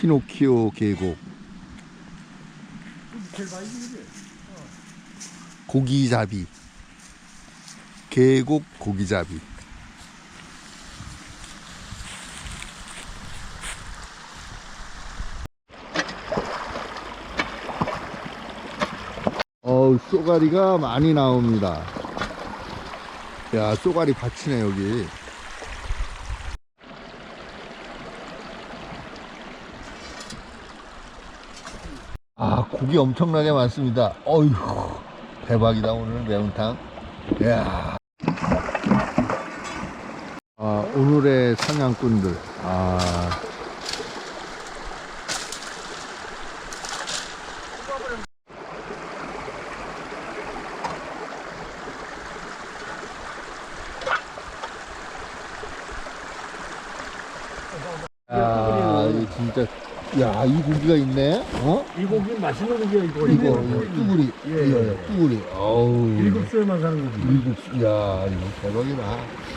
피노키오 계곡. 고기잡이. 계곡 고기잡이. 어우 쏘가리가 많이 나옵니다. 야 쏘가리 밭이네 여기 아 고기 엄청나게 많습니다. 어휴 대박이다 오늘 매운탕. 이야. 아 오늘의 사냥꾼들. 아. 야, 이거 진짜, 야, 이 고기가 있네? 어? 이 고기 맛있는 고기야 이거. 이거, 이거 뚜구리. 예, 이거, 예. 뚜구리. 어우. 일곱 수에만 사는 고기. 일곱, 수- 야, 이거 대박이다.